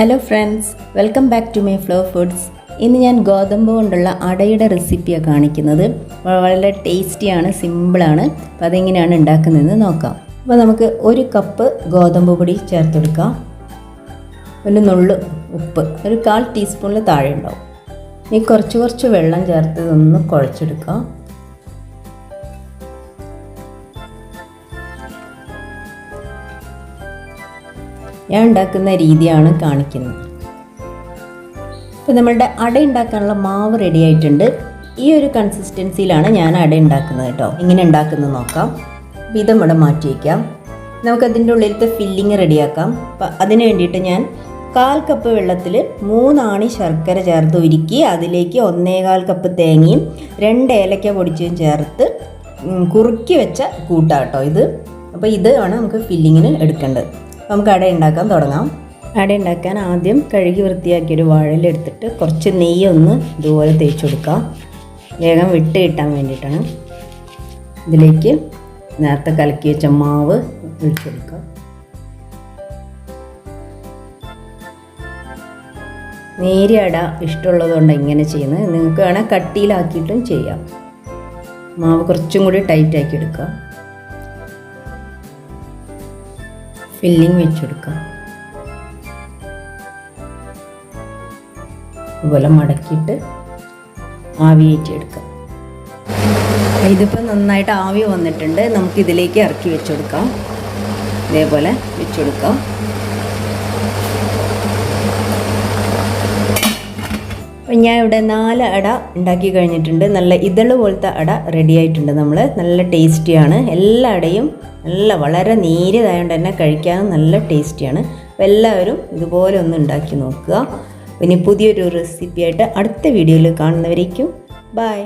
Hello friends welcome back to my flow foods ഇന്ന് ഞാൻ ഗോതമ്പ് കൊണ്ടുള്ള അടയുടെ റെസിപ്പിയാണ് കാണിക്കുന്നത്. വളരെ ടേസ്റ്റിയാണ് സിമ്പിളാണ് അപ്പോൾ അതെങ്ങനെയാണ് ഉണ്ടാക്കുന്നതെന്ന് നോക്കാം. അപ്പോൾ നമുക്ക് ഒരു കപ്പ് ഗോതമ്പ് പൊടി ചേർത്തെടുക്കാം. ഒരു നുള്ളു ഉപ്പ്. ഒരു കാൽ ടീസ്പൂണിൽ താഴെ ഉണ്ടാവും. ഇനി കുറച്ച് കുറച്ച് വെള്ളം ചേർത്ത് ഇതൊന്ന് കുഴച്ചെടുക്കാം. ഞാൻ ഉണ്ടാക്കുന്ന രീതിയാണ് കാണിക്കുന്നത്. ഇപ്പോൾ നമ്മളുടെ അട ഉണ്ടാക്കാനുള്ള മാവ് റെഡി ആയിട്ടുണ്ട്. ഈ ഒരു കൺസിസ്റ്റൻസിയിലാണ് ഞാൻ അട ഉണ്ടാക്കുന്നത് കേട്ടോ. എങ്ങനെ ഉണ്ടാക്കുന്നത് നോക്കാം. ഇത് ഇവിടെ മാറ്റി വയ്ക്കാം. നമുക്കതിന്റെ ഉള്ളിലത്തെ ഫില്ലിങ് റെഡിയാക്കാം അപ്പം അതിന് വേണ്ടിയിട്ട് ഞാൻ കാൽ കപ്പ് വെള്ളത്തിൽ മൂന്നാണി ശർക്കര ചേർത്ത് ഉരുക്കി അതിലേക്ക് ഒന്നേകാൽ കപ്പ് തേങ്ങയും രണ്ട് ഏലക്ക പൊടിച്ചും ചേർത്ത് കുറുക്കി വെച്ച കൂട്ടാട്ടോ ഇത്. അപ്പോൾ ഇതാണ് നമുക്ക് ഫില്ലിങ്ങിന് എടുക്കേണ്ടത്. നമുക്ക് അട ഉണ്ടാക്കാൻ തുടങ്ങാം. അട ഉണ്ടാക്കാൻ ആദ്യം കഴുകി വൃത്തിയാക്കിയൊരു ഒരു എടുത്തിട്ട് കുറച്ച് നെയ്യ് ഒന്ന് ഇതുപോലെ തേച്ച് കൊടുക്കാം. വേഗം വിട്ട് കിട്ടാൻ വേണ്ടിയിട്ടാണ്. ഇതിലേക്ക് നേരത്തെ കലക്കി വെച്ച മാവ് ഒഴിച്ചു കൊടുക്കാം. നേരിയ അട ഇഷ്ടമുള്ളതുകൊണ്ട് ഇങ്ങനെ ചെയ്യുന്നത് നിങ്ങൾക്ക് വേണേൽ കട്ടിയിലാക്കിയിട്ടും ചെയ്യാം. മാവ് കുറച്ചും കൂടി ടൈറ്റ് ആക്കി എടുക്കുക ഫില്ലിങ് വെച്ചെടുക്കുക ഇതുപോലെ മടക്കിയിട്ട് ആവി കയറ്റിയെടുക്കാം ഇതിപ്പോൾ നന്നായിട്ട് ആവി വന്നിട്ടുണ്ട്. നമുക്കിതിലേക്ക് ഇറക്കി വെച്ചെടുക്കാം. ഇതേപോലെ വെച്ചെടുക്കാം. ഞാൻ ഇവിടെ നാല് അട ഉണ്ടാക്കി കഴിഞ്ഞിട്ടുണ്ട്. നല്ല ഇതൾ പോലത്തെ അട റെഡി ആയിട്ടുണ്ട് നമ്മൾ നല്ല ടേസ്റ്റിയാണ് എല്ലാ അടയും നല്ല വളരെ നേരിയതായതുകൊണ്ട് തന്നെ കഴിക്കാനും നല്ല ടേസ്റ്റിയാണ് അപ്പോൾ എല്ലാവരും ഇതുപോലെ ഒന്ന് ഉണ്ടാക്കി നോക്കുക. ഇനി പുതിയൊരു റെസിപ്പിയായിട്ട് അടുത്ത വീഡിയോയിൽ കാണുന്നവരേക്കും. ബായ്